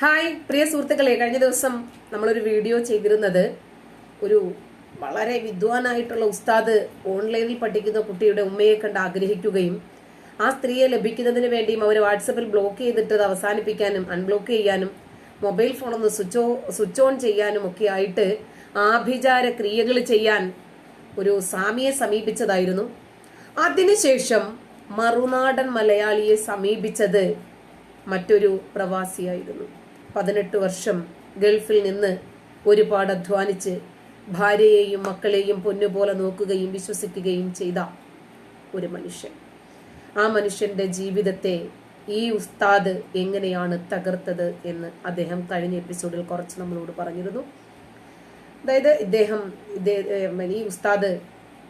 Hi പ്രിയ സുഹൃത്തുക്കളെ. കഴിഞ്ഞ ദിവസം നമ്മളൊരു വീഡിയോ ചെയ്തിരുന്നത് ഒരു വളരെ വിദ്വാനായിട്ടുള്ള ഉസ്താദ് ഓൺലൈനിൽ പഠിക്കുന്ന കുട്ടിയുടെ ഉമ്മയെ കണ്ട് ആഗ്രഹിക്കുകയും ആ സ്ത്രീയെ ലഭിക്കുന്നതിന് വേണ്ടിയും അവരെ വാട്സപ്പിൽ ബ്ലോക്ക് ചെയ്തിട്ട് അത് അവസാനിപ്പിക്കാനും അൺബ്ലോക്ക് ചെയ്യാനും മൊബൈൽ ഫോൺ ഒന്ന് സ്വിച്ച് ഓ സ്വിച്ച് ഓൺ ചെയ്യാനും ഒക്കെ ആയിട്ട് ആഭിചാര ക്രിയകൾ ചെയ്യാൻ ഒരു സ്വാമിയെ സമീപിച്ചതായിരുന്നു. അതിനുശേഷം മറുനാടൻ മലയാളിയെ സമീപിച്ചത് മറ്റൊരു പ്രവാസിയായിരുന്നു. പതിനെട്ട് വർഷം ഗൾഫിൽ നിന്ന് ഒരുപാട് അധ്വാനിച്ച് ഭാര്യയെയും മക്കളെയും പൊന്നുപോലെ നോക്കുകയും വിശ്വസിക്കുകയും ചെയ്ത ഒരു മനുഷ്യൻ. ആ മനുഷ്യന്റെ ജീവിതത്തെ ഈ ഉസ്താദ് എങ്ങനെയാണ് തകർത്തത് എന്ന് അദ്ദേഹം കഴിഞ്ഞ എപ്പിസോഡിൽ കുറച്ച് നമ്മളോട് പറഞ്ഞിരുന്നു. അതായത് ഇദ്ദേഹം ഇദ്ദേ- ഈ ഉസ്താദ്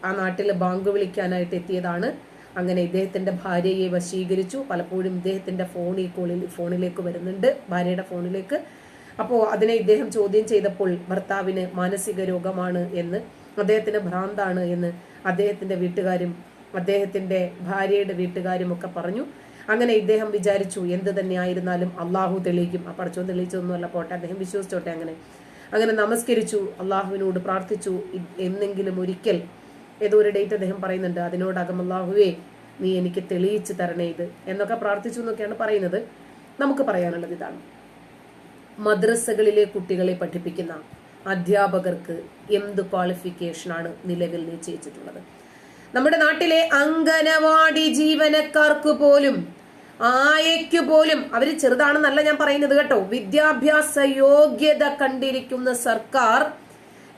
ആ നാട്ടിൽ ബാങ്ക് വിളിക്കാനായിട്ട് എത്തിയതാണ്. അങ്ങനെ ഇദ്ദേഹത്തിന്റെ ഭാര്യയെ വശീകരിച്ചു. പലപ്പോഴും ഇദ്ദേഹത്തിന്റെ ഫോൺ ഈ കോളിൽ ഫോണിലേക്ക് വരുന്നുണ്ട്. ഭാര്യയുടെ ഫോണിലേക്ക്. അപ്പോൾ അതിനെ ഇദ്ദേഹം ചോദ്യം ചെയ്തപ്പോൾ ഭർത്താവിന് മാനസിക രോഗമാണ് എന്ന് അദ്ദേഹത്തിന് ഭ്രാന്താണ് എന്ന് അദ്ദേഹത്തിന്റെ വീട്ടുകാരും അദ്ദേഹത്തിന്റെ ഭാര്യയുടെ വീട്ടുകാരും ഒക്കെ പറഞ്ഞു. അങ്ങനെ ഇദ്ദേഹം വിചാരിച്ചു എന്ത് തന്നെ ആയിരുന്നാലും അള്ളാഹു തെളിയിക്കും. ആ പടച്ചോൻ തെളിയിച്ചൊന്നുമല്ല പോട്ടെ അദ്ദേഹം വിശ്വസിച്ചോട്ടെ അങ്ങനെ. അങ്ങനെ നമസ്കരിച്ചു അള്ളാഹുവിനോട് പ്രാർത്ഥിച്ചു. എന്നെങ്കിലും ഒരിക്കൽ ഏതോ ഒരു ഡേറ്റ് അദ്ദേഹം പറയുന്നുണ്ട്. അതിനോടകം അള്ളാഹുവേ നീ എനിക്ക് തെളിയിച്ചു തരണേ ഇത് എന്നൊക്കെ പ്രാർത്ഥിച്ചു എന്നൊക്കെയാണ് പറയുന്നത്. നമുക്ക് പറയാനുള്ളത് ഇതാണ്. മദ്രസകളിലെ കുട്ടികളെ പഠിപ്പിക്കുന്ന അധ്യാപകർക്ക് എന്ത് ക്വാളിഫിക്കേഷനാണ് നിലവിൽ നിശ്ചയിച്ചിട്ടുള്ളത്? നമ്മുടെ നാട്ടിലെ അംഗനവാടി ജീവനക്കാർക്ക് പോലും ആയയ്ക്കു പോലും അവർ ചെറുതാണെന്നല്ല ഞാൻ പറയുന്നത് കേട്ടോ വിദ്യാഭ്യാസ യോഗ്യത കണ്ടിരിക്കുന്ന സർക്കാർ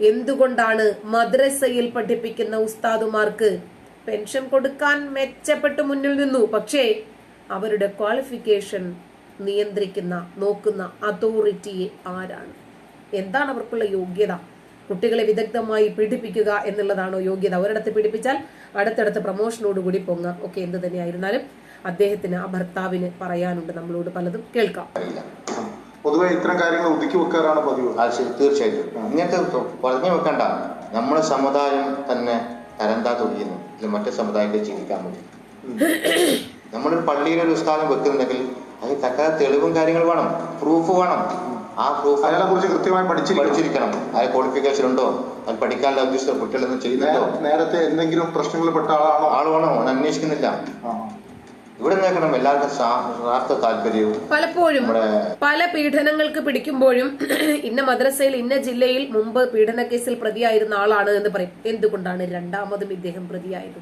എന്തുകൊണ്ടാണ് മദ്രസയിൽ പഠിപ്പിക്കുന്ന ഉസ്താദുമാർക്ക് പെൻഷൻ കൊടുക്കാൻ മെച്ചപ്പെട്ട് മുന്നിൽ നിന്നു? പക്ഷേ അവരുടെ ക്വാളിഫിക്കേഷൻ നിയന്ത്രിക്കുന്ന നോക്കുന്ന അതോറിറ്റി ആരാണ്? എന്താണ് അവർക്കുള്ള യോഗ്യത? കുട്ടികളെ വിദഗ്ധമായി പീഡിപ്പിക്കുക എന്നുള്ളതാണോ യോഗ്യത? ഒരിടത്ത് പീഡിപ്പിച്ചാൽ അടുത്തടുത്ത് പ്രമോഷനോടുകൂടി പൊങ്ങാം. ഒക്കെ എന്ത് തന്നെയായിരുന്നാലും അദ്ദേഹത്തിന് ആ ഭർത്താവിന് പറയാനുണ്ട്. നമ്മളോട് പലതും കേൾക്കാം. പൊതുവെ ഇത്തരം കാര്യങ്ങൾ ഒതുക്കി വെക്കാറാണ് പതിവ്. അത് ശരി തീർച്ചയായിട്ടും. ഇങ്ങനത്തെ പറഞ്ഞു വെക്കണ്ട. നമ്മുടെ സമുദായം തന്നെ തരന്താ തൊഴിയുന്നു. ഇത് മറ്റേ സമുദായത്തെ ചിന്തിക്കാൻ വേണ്ടി നമ്മളൊരു പള്ളിയിൽ ഒരു സ്ഥാനം വെക്കുന്നുണ്ടെങ്കിൽ അതിന് തക്ക തെളിവും കാര്യങ്ങൾ വേണം. പ്രൂഫ് വേണം. ആ പ്രൂഫ് അയാളെ കുറിച്ച് കൃത്യമായി പഠിച്ചിരിക്കണം. പഠിച്ചിരിക്കണം. അയാൾ ക്വാളിഫിക്കേഷൻ ഉണ്ടോ? അത് പഠിക്കാനുള്ള ഉദ്ദേശിച്ച കുട്ടികളൊന്നും ചെയ്യുന്നുണ്ടോ നേരത്തെ എന്തെങ്കിലും പ്രശ്നങ്ങളിൽ പെട്ട ആളാണോ? ആളാണോ അന്വേഷിക്കുന്നില്ല. ഇവിടെ നിൽക്കണം എല്ലാവർക്കും സ്വാർത്ഥ താല്പര്യവും പലപ്പോഴും പല പീഡനങ്ങൾക്ക് പിടിക്കുമ്പോഴും ഇന്ന മദ്രസയിൽ ഇന്ന ജില്ലയിൽ മുമ്പ് പീഡന കേസിൽ പ്രതിയായിരുന്ന ആളാണ് എന്ന് പറയും. എന്തുകൊണ്ടാണ് രണ്ടാമതും ഇദ്ദേഹം പ്രതിയായത്?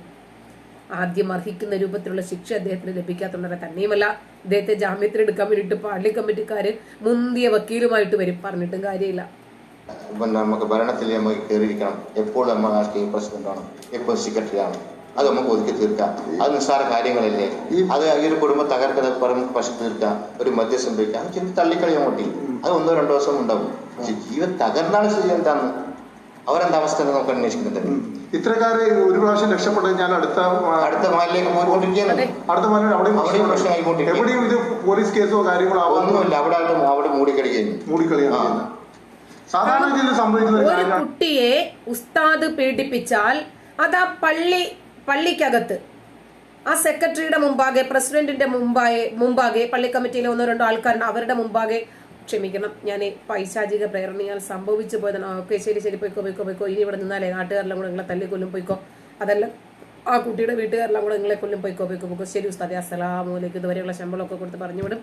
ആദ്യം അർഹിക്കുന്ന രൂപത്തിലുള്ള ശിക്ഷ അദ്ദേഹത്തിന് ലഭിക്കാത്തുള്ളത് തന്നെയുമല്ല. ഇദ്ദേഹത്തെ ജാമ്യത്തിന് എടുക്കാൻ വേണ്ടിയിട്ട് പള്ളി കമ്മിറ്റിക്കാര് മുന്തിയ വക്കീലുമായിട്ട് വരും. പറഞ്ഞിട്ടും കാര്യമില്ല. നമുക്ക് ഭരണത്തിൽ നമുക്ക് കയറിയിരിക്കണം. എപ്പോൾ നമ്മൾ പ്രസിഡന്റ് ആണ് എപ്പോൾ സെക്രട്ടറി ആണ് അത് നമുക്ക് ഒതുക്കി തീർക്കാം അത് നിസ്സാര കാര്യങ്ങളല്ലേ? അത് ഈ ഒരു കുടുംബം തകർക്കുന്ന പറഞ്ഞ് പ്രശ്നം തീർക്കാം ഒരു മദ്യം സംഭവിക്കാം അത് ചെന്ന് തള്ളിക്കളയാൻ വേണ്ടി അത് ഒന്നോ രണ്ടോ ദിവസം ഉണ്ടാവും. പക്ഷെ ജീവൻ തകർന്നാണ് സ്ഥിതി എന്താന്ന്? അവരെന്താ അവസ്ഥ നമുക്ക് അന്വേഷിക്കുന്നുണ്ട് ഇത്രക്കാരെ ഒരു പ്രാവശ്യം രക്ഷപ്പെട്ടത് ഞാൻ അടുത്ത അടുത്ത മാലിലേക്ക് പോയിക്കൊണ്ടിരിക്കുകയാണ്. അടുത്ത മല അവിടെ അവിടെയും. എവിടെയും ഇത് പോലീസ് കേസോ കാര്യങ്ങളോ ഒന്നുമില്ല. അവിടെ അവിടെ മൂടിക്കടിക്കുന്നു മൂടിക്കളിയാണ്. സാധാരണ ഒരു ഒരു കുട്ടിയെ ഉസ്താദ് പീഡിപ്പിച്ചാൽ അതാ ആ പള്ളി പള്ളിക്കകത്ത്. ആ സെക്രട്ടറിയുടെ മുമ്പാകെ പ്രസിഡന്റിന്റെ മുമ്പാകെ മുമ്പാകെ പള്ളി കമ്മിറ്റിയിലെ ഒന്നോ രണ്ടോ ആൾക്കാരുണ്ട് അവരുടെ മുമ്പാകെ ക്ഷമിക്കണം. ഞാൻ പൈശാചിക പ്രേരണയാൽ സംഭവിച്ചു പോയതാണ്. ഓക്കെ ശരി ശരി പോയിക്കോ പോയിക്കോ പോയിക്കോ. ഇനി ഇവിടെ നിന്നാലേ നാട്ടുകാരെല്ലാം കൂടെ നിങ്ങളെ തല്ലിക്കൊല്ലും പോയിക്കോ. അതല്ല ആ കുട്ടിയുടെ വീട്ടുകാരെല്ലാം കൂടെ നിങ്ങളെ കൊല്ലും പോയിക്കോ പോയിക്കോ പോയിക്കോ. ശരി ഉസ്താദെ അസ്സലാമൂലേക്ക് ഇതുവരെയുള്ള ശമ്പളമൊക്കെ കൊടുത്ത് പറഞ്ഞു വിടും.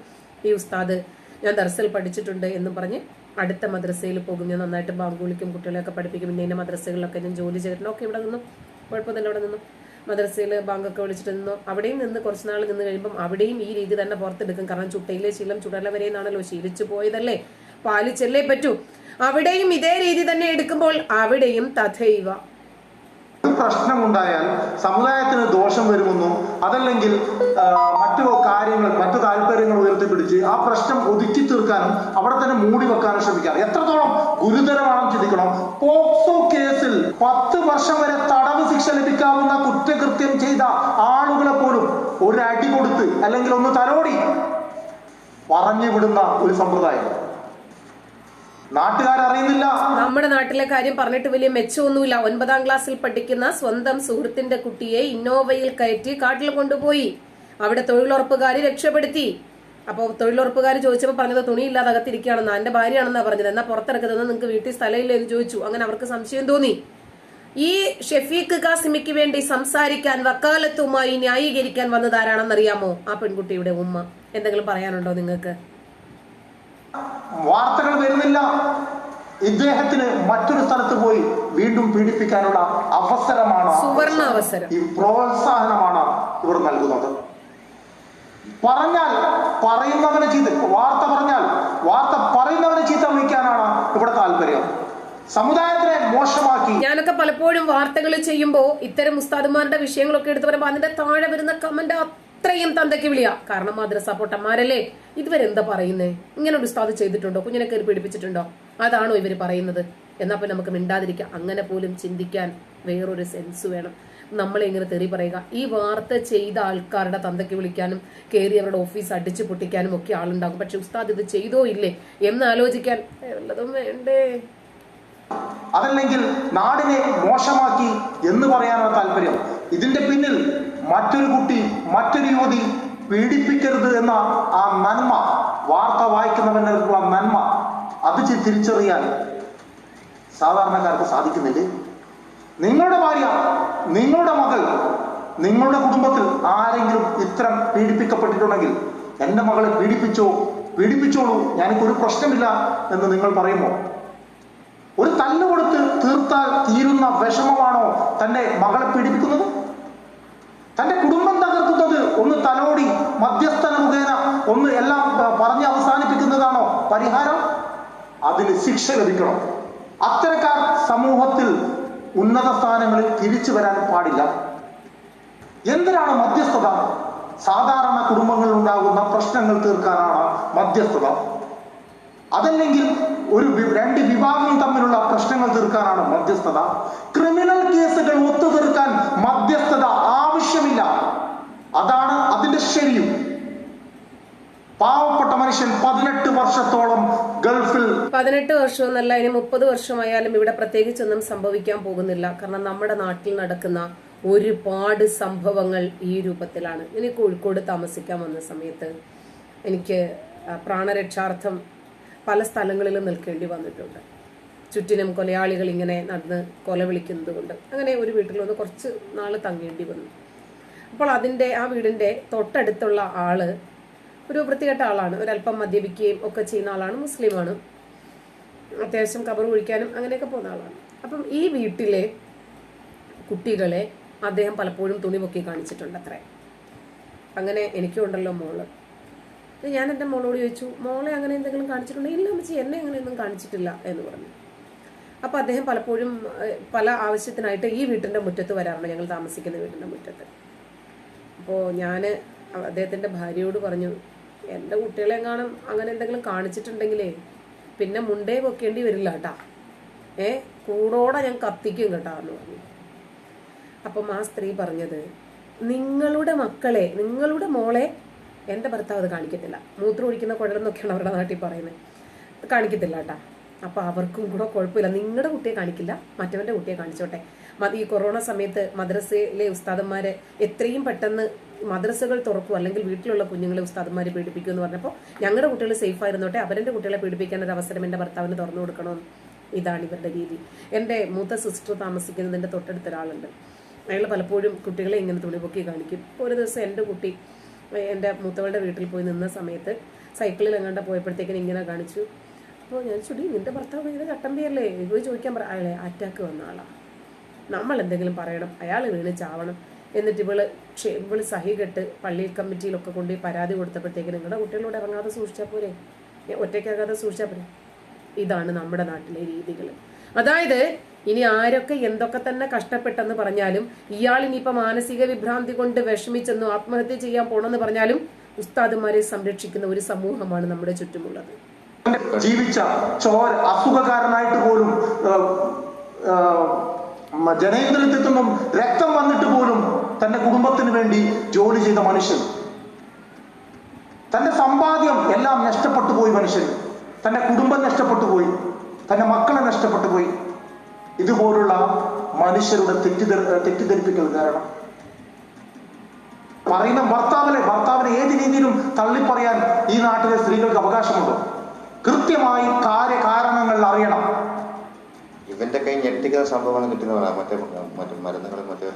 ഈ ഉസ്താദ് ഞാൻ ദർസിൽ പഠിച്ചിട്ടുണ്ട് എന്ന് പറഞ്ഞ് അടുത്ത മദ്രസയിൽ പോകും. ഞാൻ നന്നായിട്ട് ബാങ്ക് വിളിക്കും കുട്ടികളെയൊക്കെ പഠിപ്പിക്കും. പിന്നെ മദ്രസകളിലൊക്കെ ഞാൻ ജോലി ചെയ്തിട്ടുണ്ട്. ഓക്കെ ഇവിടെ നിന്നും. കുഴപ്പമൊന്നുമില്ല ഇവിടെ നിന്നും. മദ്രസയിൽ ബാങ്കൊക്കെ വിളിച്ചിട്ട് നിന്നു അവിടെയും നിന്ന് കുറച്ച് നാൾ നിന്ന് കഴിയുമ്പം അവിടെയും ഈ രീതി തന്നെ പുറത്തെടുക്കും. കാരണം ചുട്ടയിലെ ശീലം ചുടല വരെ എന്നാണല്ലോ ശീലിച്ചു പോയതല്ലേ? പാലിച്ചല്ലേ പറ്റൂ. അവിടെയും ഇതേ രീതി തന്നെ എടുക്കുമ്പോൾ അവിടെയും തഥൈവ. പ്രശ്നമുണ്ടായാൽ സമുദായത്തിന് ദോഷം വരുമെന്നും അതല്ലെങ്കിൽ മറ്റു കാര്യങ്ങൾ മറ്റു താല്പര്യങ്ങൾ ഉയർത്തിപ്പിടിച്ച് ആ പ്രശ്നം ഒതുക്കി തീർക്കാനും അവിടെ തന്നെ മൂടി വെക്കാനും ശ്രമിക്കാറ്. എത്രത്തോളം ഗുരുതരമാണെന്ന് ചിന്തിക്കണം. പോക്സോ കേസിൽ പത്ത് വർഷം വരെ തടവ് ശിക്ഷ ലഭിക്കാവുന്ന കുറ്റകൃത്യം ചെയ്ത ആളുകളെ പോലും ഒരു അടി കൊടുത്ത് അല്ലെങ്കിൽ ഒന്ന് തലോടി പറഞ്ഞു വിടുന്ന ഒരു സമ്പ്രദായം. നാട്ടുകാരറിയുന്നില്ല. നമ്മുടെ നാട്ടിലെ കാര്യം പറഞ്ഞിട്ട് വലിയ മെച്ചമൊന്നുമില്ല. ഒൻപതാം ക്ലാസ്സിൽ പഠിക്കുന്ന സ്വന്തം സുഹൃത്തിന്റെ കുട്ടിയെ ഇന്നോവയിൽ കയറ്റി കാട്ടിൽ കൊണ്ടുപോയി. അവിടെ തൊഴിലുറപ്പുകാരി രക്ഷപ്പെടുത്തി. അപ്പോൾ തൊഴിലുറപ്പുകാർ ചോദിച്ചപ്പോൾ പറഞ്ഞത് തുണിയില്ലാതെ അകത്തിരിക്കുകയാണെന്ന്. എന്റെ ഭാര്യയാണെന്നാണ് പറഞ്ഞത്. എന്നാൽ പുറത്തിറക്കുന്നത് നിങ്ങൾക്ക് വീട്ടിൽ സ്ഥലമില്ല എന്ന് ചോദിച്ചു. അങ്ങനെ അവർക്ക് സംശയം തോന്നി. ഈ ഷെഫീഖ് കാസിമിക്ക് വേണ്ടി സംസാരിക്കാൻ വക്കാലത്തുമായി ന്യായീകരിക്കാൻ വന്നത് ആരാണെന്നറിയാമോ ആ പെൺകുട്ടിയുടെ ഉമ്മ? എന്തെങ്കിലും പറയാനുണ്ടോ നിങ്ങൾക്ക്? വാർത്തകൾ വരുന്നില്ല. ഇദ്ദേഹത്തിന് മറ്റൊരു സ്ഥലത്ത് പോയി വീണ്ടും പീഡിപ്പിക്കാനുള്ള അവസരമാണ് സുവർണ അവസരം. ഈ പ്രോത്സാഹനമാണ് ഇവർ നൽകുന്നത്. പറഞ്ഞാൽ പറയുന്നവനെ ചീത്ത വാർത്ത പറഞ്ഞാൽ വാർത്ത പറയുന്നവനെ ചീത്ത വഹിക്കാനാണ് ഇവിടെ താല്പര്യം. സമുദായത്തിനെ മോശമാക്കി. ഞാനൊക്കെ പലപ്പോഴും വാർത്തകൾ ചെയ്യുമ്പോൾ ഇത്തരം ഉസ്താദുമാരുടെ വിഷയങ്ങളൊക്കെ എടുത്ത് പറയുമ്പോൾ അതിന്റെ താഴെ വരുന്ന കമന്റ് അത്രയും തന്തയ്ക്ക് വിളിയാ. കാരണം മദ്രസ പൊട്ടന്മാരല്ലേ? ഇതുവരെ എന്താ പറയുന്നേ? ഇങ്ങനെ ഒരു ഉസ്താദ് ചെയ്തിട്ടുണ്ടോ? കുഞ്ഞിനെ കയറി പിടിപ്പിച്ചിട്ടുണ്ടോ? അതാണോ ഇവർ പറയുന്നത്? എന്നാ പിന്നെ നമുക്ക് മിണ്ടാതിരിക്കാം. അങ്ങനെ പോലും ചിന്തിക്കാൻ വേറൊരു സെൻസ് വേണം. നമ്മളെ ഇങ്ങനെ തെറി പറയുക. ഈ വാർത്ത ചെയ്ത ആൾക്കാരുടെ തന്തയ്ക്ക് വിളിക്കാനും കയറി അവരുടെ ഓഫീസ് അടിച്ചു പൊട്ടിക്കാനും ഒക്കെ ആളുണ്ടാകും. പക്ഷെ ഉസ്താദ് ഇത് ചെയ്തോ ഇല്ലേ? എന്ന് ആലോചിക്കാൻ വല്ലതും വേണ്ടേ? അതല്ലെങ്കിൽ നാടിനെ മോശമാക്കി എന്ന് പറയാനാണ് താല്പര്യം. ഇതിന്റെ പിന്നിൽ മറ്റൊരു കുട്ടി മറ്റൊരു യുവതി പീഡിപ്പിക്കരുത് എന്ന ആ നന്മ വാർത്ത വായിക്കുന്നവനുള്ള നന്മ അത് തിരിച്ചറിയാൻ സാധാരണക്കാർക്ക് സാധിക്കുന്നില്ലേ? നിങ്ങളുടെ ഭാര്യ നിങ്ങളുടെ മകൾ നിങ്ങളുടെ കുടുംബത്തിൽ ആരെങ്കിലും ഇത്തരം പീഡിപ്പിക്കപ്പെട്ടിട്ടുണ്ടെങ്കിൽ എന്റെ മകളെ പീഡിപ്പിച്ചോ പീഡിപ്പിച്ചോളൂ ഞാനിപ്പോൾ ഒരു പ്രശ്നമില്ല എന്ന് നിങ്ങൾ പറയുമോ ഒരു തല്ല് കൊടുത്ത് തീർത്താൽ തീരുന്ന വിഷമമാണോ തന്റെ മകളെ പീഡിപ്പിക്കുന്നത് തന്റെ കുടുംബം തകർക്കുന്നത് ഒന്ന് തലോടി മധ്യസ്ഥന മുഖേന ഒന്ന് എല്ലാം പറഞ്ഞ് അവസാനിപ്പിക്കുന്നതാണോ പരിഹാരം? അതിന് ശിക്ഷ ലഭിക്കണം. അത്തരക്കാർ സമൂഹത്തിൽ ഉന്നത സ്ഥാനങ്ങളിൽ തിരിച്ചു വരാൻ പാടില്ല. എന്തിനാണ് മധ്യസ്ഥത? സാധാരണ കുടുംബങ്ങളിൽ ഉണ്ടാകുന്ന പ്രശ്നങ്ങൾ തീർക്കാനാണ് മധ്യസ്ഥത. അതല്ലെങ്കിൽ ഒരു രണ്ട് വിഭാഗം തമ്മിലുള്ള പ്രശ്നങ്ങൾ തീർക്കാനാണ് മധ്യസ്ഥത. ക്രിമിനൽ കേസുകൾ ഒത്തു തീർക്കാൻ മധ്യസ്ഥത ആവശ്യമില്ല. അതാണ് അതിന്റെ ശരിയും. പാവപ്പെട്ട മനുഷ്യൻ പതിനെട്ട് വർഷത്തോളം ഗൾഫിൽ പതിനെട്ട് വർഷം എന്നല്ല ഇനി മുപ്പത് വർഷമായാലും ഇവിടെ പ്രത്യേകിച്ചൊന്നും സംഭവിക്കാൻ പോകുന്നില്ല. കാരണം നമ്മുടെ നാട്ടിൽ നടക്കുന്ന ഒരുപാട് സംഭവങ്ങൾ ഈ രൂപത്തിലാണ്. ഇനി കോഴിക്കോട് താമസിക്കാൻ വന്ന സമയത്ത് എനിക്ക് പ്രാണരക്ഷാർത്ഥം പല സ്ഥലങ്ങളിലും നിൽക്കേണ്ടി വന്നിട്ടുണ്ട്. ചുറ്റിനും കൊലയാളികൾ ഇങ്ങനെ നടന്ന് കൊല വിളിക്കുന്നത് കൊണ്ട് അങ്ങനെ ഒരു വീട്ടിൽ വന്ന് കുറച്ച് നാൾ തങ്ങേണ്ടി വന്നു. അപ്പോൾ അതിന്റെ ആ വീടിന്റെ തൊട്ടടുത്തുള്ള ആൾ ഒരു വൃത്തികെട്ട ആളാണ്. ഒരല്പം മദ്യപിക്കുകയും ഒക്കെ ചെയ്യുന്ന ആളാണ് മുസ്ലിമാണ്. അത്യാവശ്യം കബർ കുഴിക്കാനും അങ്ങനെയൊക്കെ പോകുന്ന ആളാണ്. അപ്പം ഈ വീട്ടിലെ കുട്ടികളെ അദ്ദേഹം പലപ്പോഴും തുണി പൊക്കി കാണിച്ചിട്ടുണ്ട് അത്രേ അങ്ങനെ എനിക്കുണ്ടല്ലോ മോൾ. ഞാൻ എന്റെ മോളോട് ചോദിച്ചു മോളെ അങ്ങനെ എന്തെങ്കിലും കാണിച്ചിട്ടുണ്ടോ? ഇല്ല അമ്മച്ചി എന്നെ അങ്ങനെയൊന്നും കാണിച്ചിട്ടില്ല എന്ന് പറഞ്ഞു. അപ്പോൾ അദ്ദേഹം പലപ്പോഴും പല ആവശ്യത്തിനായിട്ട് ഈ വീട്ടിന്റെ മുറ്റത്ത് വരാറുണ്ട്. ഞങ്ങൾ താമസിക്കുന്ന വീട്ടിന്റെ മുറ്റത്ത്. അപ്പോൾ ഞാൻ അദ്ദേഹത്തിന്റെ ഭാര്യയോട് പറഞ്ഞു എന്റെ കുട്ടികളെ കാണും അങ്ങനെ എന്തെങ്കിലും കാണിച്ചിട്ടുണ്ടെങ്കിലേ പിന്നെ മുണ്ടേ പൊക്കേണ്ടി വരില്ല കേട്ടാ ഏ കൂടോടെ ഞാൻ കത്തിക്കും കേട്ടാ എന്ന് പറഞ്ഞു. അപ്പം ആ സ്ത്രീ പറഞ്ഞത് നിങ്ങളുടെ മക്കളെ നിങ്ങളുടെ മോളെ എന്റെ ഭർത്താവ് അത് കാണിക്കത്തില്ല. മൂത്രം ഒഴിക്കുന്ന കുഴലെന്നൊക്കെയാണ് അവരുടെ നാട്ടിൽ പറയുന്നത് കാണിക്കത്തില്ല കേട്ടാ. അപ്പോൾ അവർക്കും കൂടെ കുഴപ്പമില്ല. നിങ്ങളുടെ കുട്ടിയെ കാണിക്കില്ല മറ്റവന്റെ കുട്ടിയെ കാണിച്ചോട്ടെ. ഈ കൊറോണ സമയത്ത് മദ്രസയിലെ ഉസ്താദന്മാരെ എത്രയും പെട്ടെന്ന് മദ്രസകൾ തുറക്കും അല്ലെങ്കിൽ വീട്ടിലുള്ള കുഞ്ഞുങ്ങളെ ഉസ്താദന്മാർ പീഡിപ്പിക്കും എന്ന് പറഞ്ഞപ്പോൾ ഞങ്ങളുടെ കുട്ടികൾ സേഫ് ആയിരുന്നോട്ടെ? അവരെ കുട്ടികളെ പീഡിപ്പിക്കാൻ ഒരു അവസരം എന്റെ ഭർത്താവിന് തുറന്നു കൊടുക്കണമെന്ന് ഇതാണ് ഇവരുടെ രീതി. എന്റെ മൂത്ത സിസ്റ്റർ താമസിക്കുന്നതിന്റെ തൊട്ടടുത്ത ഒരാളുണ്ട് അയാൾ പലപ്പോഴും കുട്ടികളെ ഇങ്ങനെ തുണിപൊക്കി കാണിക്കും. ഒരു ദിവസം എന്റെ കുട്ടി എന്റെ മൂത്തവളുടെ വീട്ടിൽ പോയി നിന്ന സമയത്ത് സൈക്കിളിൽ എങ്ങാണ്ട് പോയപ്പോഴത്തേക്കിനും ഇങ്ങനെ കാണിച്ചു. അപ്പോൾ ഞാൻ ചുടി നിന്റെ ഭർത്താവ് ഇങ്ങനെ ചട്ടമ്പിയല്ലേ പോയി ചോദിക്കാൻ പറ അയാളെ അറ്റാക്ക് വന്ന ആളാണ് നമ്മൾ എന്തെങ്കിലും പറയണം അയാൾ വീണ് ചാവണം. എന്നിട്ട് ഇവൾ ഇവൾ സഹി കെട്ട് പള്ളി കമ്മിറ്റിയിലൊക്കെ കൊണ്ട് പരാതി കൊടുത്തപ്പോഴത്തേക്ക് നിങ്ങളുടെ കുട്ടികളോട് ഇറങ്ങാതെ സൂക്ഷിച്ചാൽ പോരെ? ഒറ്റയ്ക്കാകാതെ സൂക്ഷിച്ചാൽ പോരെ? ഇതാണ് നമ്മുടെ നാട്ടിലെ രീതികൾ അതായത് ഇനി ആരൊക്കെ എന്തൊക്കെ തന്നെ കഷ്ടപ്പെട്ടെന്ന് പറഞ്ഞാലും ഇയാൾ ഇനിയിപ്പോ മാനസിക വിഭ്രാന്തി കൊണ്ട് വിഷമിച്ചെന്നും ആത്മഹത്യ ചെയ്യാൻ പോണെന്ന് പറഞ്ഞാലും ഉസ്താദുമാരെ സംരക്ഷിക്കുന്ന ഒരു സമൂഹമാണ് നമ്മുടെ ചുറ്റുമുള്ളത്. ജീവിച്ച ചോര അസുഖകാരനായിട്ട് പോലും നിന്നും രക്തം വന്നിട്ട് പോലും തന്റെ കുടുംബത്തിന് വേണ്ടി ജോലി ചെയ്ത മനുഷ്യൻ. തന്റെ സമ്പാദ്യം എല്ലാം നഷ്ടപ്പെട്ടു പോയി മനുഷ്യൻ. തന്റെ കുടുംബം നഷ്ടപ്പെട്ടു പോയി. തന്റെ മക്കളെ നഷ്ടപ്പെട്ടു പോയി. ഇതുപോലുള്ള മനുഷ്യരുടെ തെറ്റിദ്ധ തെറ്റിദ്ധരിപ്പിക്കൽ കാരണം. പറയുന്ന ഭർത്താവിനെ ഭർത്താവിനെ ഏത് രീതിയിലും തള്ളിപ്പറയാൻ ഈ നാട്ടിലെ സ്ത്രീകൾക്ക് അവകാശമുണ്ടോ? കൃത്യമായി കാര്യകാരണങ്ങൾ അറിയണം. ഇവന്റെ കൈ ഞെട്ടിക്കുന്ന സംഭവമാണ് കിട്ടുന്നതാണ് മറ്റേ മറ്റേ മരുന്നുകളും മറ്റേ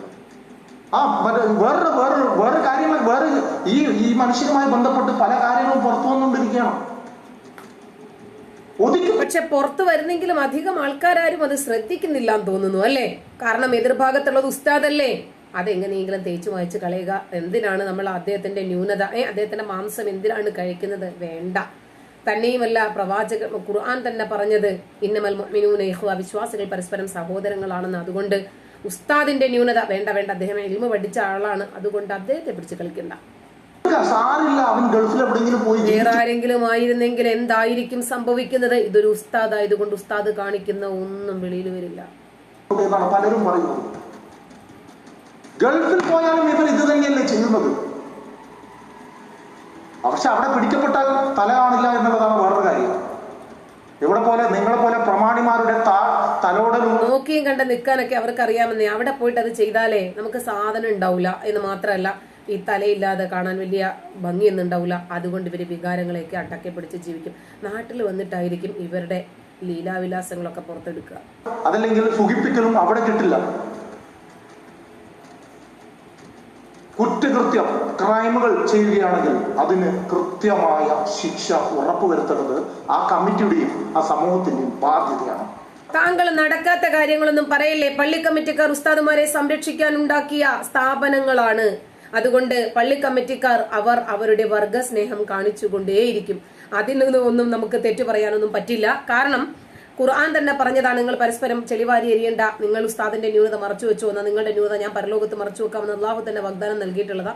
ആ മറ്റേ വേറൊരു വേറൊരു വേറൊരു കാര്യങ്ങൾ വേറെ ഈ ഈ മനുഷ്യരുമായി ബന്ധപ്പെട്ട് പല കാര്യങ്ങളും പുറത്തു വന്നുകൊണ്ടിരിക്കുകയാണ് പക്ഷെ പുറത്തു വരുന്നെങ്കിലും അധികം ആൾക്കാരും അത് ശ്രദ്ധിക്കുന്നില്ല എന്ന് തോന്നുന്നു അല്ലേ? കാരണം എതിർഭാഗത്തുള്ളത് ഉസ്താദല്ലേ? അതെങ്ങനെയെങ്കിലും തേച്ചു വായിച്ച് കളയുക. എന്തിനാണ് നമ്മൾ അദ്ദേഹത്തിന്റെ ന്യൂനത? ഏ അദ്ദേഹത്തിന്റെ മാംസം എന്തിനാണ് കഴിക്കുന്നത്? വേണ്ട. തന്നെയുമല്ല പ്രവാചക ഖുർആൻ തന്നെ പറഞ്ഞത് ഇന്നമൽ മുഅ്മിനൂന ഇഖ്വ വിശ്വാസികൾ പരസ്പരം സഹോദരങ്ങളാണെന്ന്. അതുകൊണ്ട് ഉസ്താദിന്റെ ന്യൂനത വേണ്ട വേണ്ട. അദ്ദേഹം എൽമ പഠിച്ച ആളാണ്. അതുകൊണ്ട് അദ്ദേഹത്തെ പിടിച്ച് കളിക്കണ്ട. സാരില്ല അവൻ ഗൾഫിൽ എവിടെയെങ്കിലും പോയി വേറാരെങ്കിലും ആയിരുന്നെങ്കിൽ എന്തായിരിക്കും സംഭവിക്കുന്നത്? ഇതൊരു ഉസ്താദ് ആയതുകൊണ്ട് ഉസ്താദ് കാണിക്കുന്ന ഒന്നും വെളിയിൽ വരില്ല. എന്നാണ് പലരും പറയുന്നത് ഗൾഫിൽ പോയാലും ഇവർ ഇത് തന്നെയല്ലേ ചെയ്യുന്നത്? പക്ഷെ അവിടെ പിടിക്കപ്പെട്ടാൽ തല കാണില്ല എന്നുള്ളതാണ് വേറൊരു കാര്യം. ഇവിടെ പോലെ നിങ്ങളെ പോലെ പ്രമാണിമാരുടെ നോക്കിയും കണ്ട് നിൽക്കാനൊക്കെ അവർക്ക് അറിയാമെന്നേ അവിടെ പോയിട്ട് അത് ചെയ്താലേ നമുക്ക് സാധനം ഉണ്ടാവില്ല എന്ന് മാത്രമല്ല ഈ തലയില്ലാതെ കാണാൻ വലിയ ഭംഗിയൊന്നും ഉണ്ടാവില്ല അതുകൊണ്ട് ഇവർ വികാരങ്ങളെയൊക്കെ അടക്കി പിടിച്ച് ജീവിക്കും. നാട്ടിൽ വന്നിട്ടായിരിക്കും ഇവരുടെ ലീലാവിലാസങ്ങളൊക്കെ പുറത്തെടുക്കുക. അതല്ലെങ്കിൽ സുഖിപ്പിക്കലും അവിടെ കിട്ടില്ല. കുറ്റകൃത്യം ക്രൈമുകൾ ചെയ്യുകയാണെങ്കിൽ അതിന് കൃത്യമായ ശിക്ഷ ഉറപ്പുവരുത്തേണ്ടത് ആ കമ്മിറ്റിയുടെയും ആ സമൂഹത്തിന്റെയും ബാധ്യതയാണ്. താങ്കൾ നടക്കാത്ത കാര്യങ്ങളൊന്നും പറയല്ലേ? പള്ളി കമ്മിറ്റിക്കാർ ഉസ്താദുമാരെ സംരക്ഷിക്കാൻ ഉണ്ടാക്കിയ സ്ഥാപനങ്ങളാണ്. അതുകൊണ്ട് പള്ളി കമ്മിറ്റിക്കാർ അവർ അവരുടെ വർഗസ്നേഹം കാണിച്ചുകൊണ്ടേയിരിക്കും. അതിൽ ഒന്നും നമുക്ക് തെറ്റു പറയാനൊന്നും പറ്റില്ല. കാരണം ഖുർആൻ തന്നെ പറഞ്ഞതാണ് നിങ്ങൾ പരസ്പരം ചെളിവാരി എരിയേണ്ട നിങ്ങൾ ഉസ്താദിന്റെ ന്യൂനത മറച്ചു വെച്ചു എന്നാൽ നിങ്ങളുടെ ന്യൂനത ഞാൻ പരലോകത്ത് മറച്ചു വെക്കാമെന്ന് അള്ളാഹു തന്നെ വാഗ്ദാനം നൽകിയിട്ടുള്ളതാ.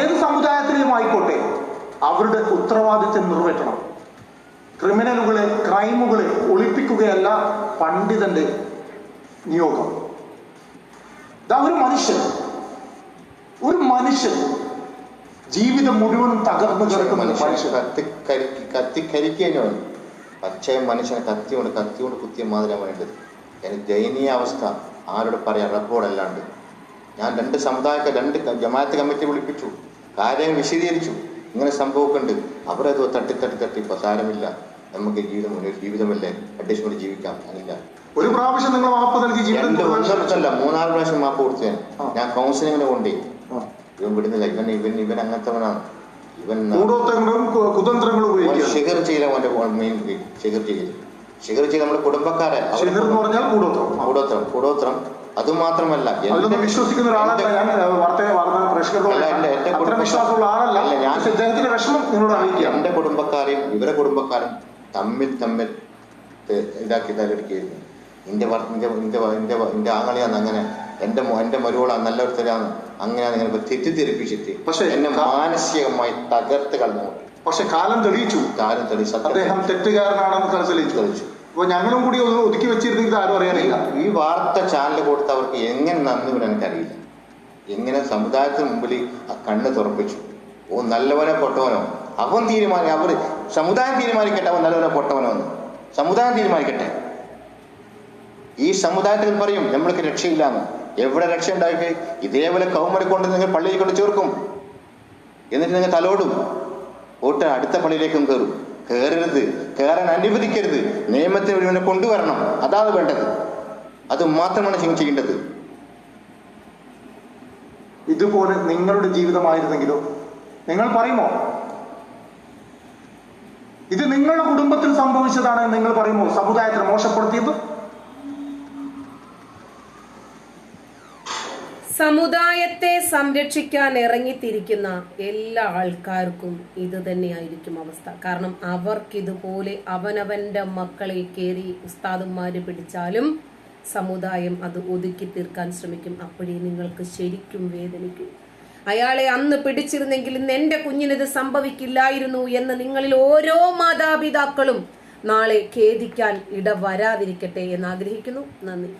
ഏത് സമുദായത്തിലും ആയിക്കോട്ടെ അവരുടെ ഉത്തരവാദിത്വം നിറവേറ്റണം. ക്രിമിനലുകളെ ക്രൈമുകളെ ഒളിപ്പിക്കുകയല്ല പണ്ഡിതന്റെ നിയോഗം. ഒരു മനുഷ്യൻ. ഒരു മനുഷ്യൻ ജീവിതം മുഴുവനും തകർന്നു കിടക്കുന്ന മനുഷ്യൻ. കത്തി കരിക്ക് കത്തി കരിക്കുകയാണ് പച്ചയും മനുഷ്യനെ കത്തി കൊണ്ട് കത്തി കൊണ്ട് കുത്തിയ മാതിരിയാണ് വേണ്ടത്. എനിക്ക് ദയനീയ അവസ്ഥ. ആരോട് പറയാം റബ്ബോടല്ലാണ്ട് ഞാൻ രണ്ട് സമുദായത്തെ രണ്ട് ജമാഅത്ത് കമ്മിറ്റി വിളിപ്പിച്ചു. കാര്യങ്ങൾ വിശദീകരിച്ചു. ഇങ്ങനെ സംഭവമൊക്കെ അവരത് തട്ടി തട്ടി തട്ടി ഇപ്പൊ സാരമില്ല നമുക്ക് ജീവിതം ജീവിതമല്ലേ? അഡീഷണൽ ജീവിക്കാം. അല്ല ഒരു പ്രാവശ്യം നിങ്ങൾ വാപ്പ് നൽകി ജീവിതം മുഴുവൻ മൂന്നാൽ പ്രാവശ്യം മാപ്പ് കൊടുത്തു. ഞാൻ. ഞാൻ കൗൺസിലിങ്ങിന് കൊണ്ടേ ആ. ഇവൻ വിടുന്നില്ല ഇവൻ ഇവൻ ഇവൻ അങ്ങനത്തവനാണ്. ഇവൻ കൂടോത്രങ്ങളും കു- കുതന്ത്രങ്ങളും ഓൻ ഉപയോഗിക്കുക ഷിഗർ ചെയ്ത ഓന്റെ മെയിൻ ഷിഗർ ചെയ്ത് ഷിഗർ ചെയ്ത് നമ്മുടെ കുടുംബക്കാരെ. കൂടോത്രം. കൂടോത്രം അത് മാത്രമല്ല എന്റെ- വിശ്വസിക്കുന്ന ഒരാളല്ല ഞാൻ കുടുംബക്കാരെയും ഇവരെ കുടുംബക്കാരും തമ്മിൽ തമ്മിൽ ഇതാക്കി തലടിക്കുകയായിരുന്നു എന്റെ വ- എന്റെ വ- എന്റെ ആങ്ങളിയാണ് അങ്ങനെ. എന്റെ മോ- എന്റെ മരുവളാണ് നല്ലൊരുത്തരാണ്. അങ്ങനെയാണ് ഇങ്ങനെ തെറ്റിദ്ധരിപ്പിച്ചിട്ട് പക്ഷേ എന്നെ മാനസികമായി തകർത്ത് കളഞ്ഞു. പക്ഷെ കാലം തെളിയിച്ചു. കാലം തെളിയിച്ചു. അദ്ദേഹം തെറ്റുകാരനാണെന്ന് തെളിയിച്ചു. തെളിയിച്ചു. അപ്പൊ ഞങ്ങളും കൂടി ഒന്ന് ഒതുക്കി വെച്ചിരുന്നെങ്കിൽ ആരും അറിയാനില്ല. ഈ വാർത്ത ചാനൽ കൊടുത്തവർക്ക് എങ്ങനെ നന്ദി വിടാൻ എനിക്കറിയില്ല. എങ്ങനെ സമുദായത്തിന് മുമ്പിൽ ആ കണ്ണ് തുറപ്പിച്ചു. ഓ നല്ലവനോ പൊട്ടവനോ? അവൻ തീരുമാനം അവർ സമുദായം തീരുമാനിക്കട്ടെ അവൻ നല്ലവനോ പൊട്ടവനോ എന്ന്. സമുദായം തീരുമാനിക്കട്ടെ. ഈ സമുദായത്തിൽ പറയും നമ്മൾക്ക് രക്ഷയില്ലാന്ന്. എവിടെ രക്ഷ ഉണ്ടാക്കി ഇതേപോലെ കൗമരെ കൊണ്ട് നിങ്ങൾ പള്ളിയിൽ കൊണ്ട് ചേർക്കും. എന്നിട്ട് നിങ്ങൾ തലോടും. ഓട്ട അടുത്ത പള്ളിയിലേക്കും കയറും കയറരുത് കയറാൻ അനുവദിക്കരുത്. നിയമത്തിന് ഒരുവനെ കൊണ്ടുവരണം. അതാണ് വേണ്ടത്. അത് മാത്രമാണ് ചെയ്യേണ്ടത്. ഇതുപോലെ നിങ്ങളുടെ ജീവിതമായിരുന്നെങ്കിലോ? നിങ്ങൾ പറയുമോ? ഇത് നിങ്ങളുടെ കുടുംബത്തിൽ സംഭവിച്ചതാണ് നിങ്ങൾ പറയുമോ? സമുദായത്തെ മോശപ്പെടുത്തിയത്? സമുദായത്തെ സംരക്ഷിക്കാൻ ഇറങ്ങിത്തിരിക്കുന്ന എല്ലാ ആൾക്കാർക്കും ഇത് തന്നെയായിരിക്കും അവസ്ഥ. കാരണം അവർക്കിതുപോലെ അവനവന്റെ മക്കളെ കയറി ഉസ്താദന്മാര് പിടിച്ചാലും സമുദായം അത് ഒതുക്കി തീർക്കാൻ ശ്രമിക്കും. അപ്പോഴേ നിങ്ങൾക്ക് ശരിക്കും വേദനിക്കും. അയാളെ അന്ന് പിടിച്ചിരുന്നെങ്കിൽ ഇന്ന് എന്റെ കുഞ്ഞിനിത് സംഭവിക്കില്ലായിരുന്നു എന്ന് നിങ്ങളിൽ ഓരോ മാതാപിതാക്കളും നാളെ ഖേദിക്കാൻ ഇട വരാതിരിക്കട്ടെ എന്ന് ആഗ്രഹിക്കുന്നു. നന്ദി.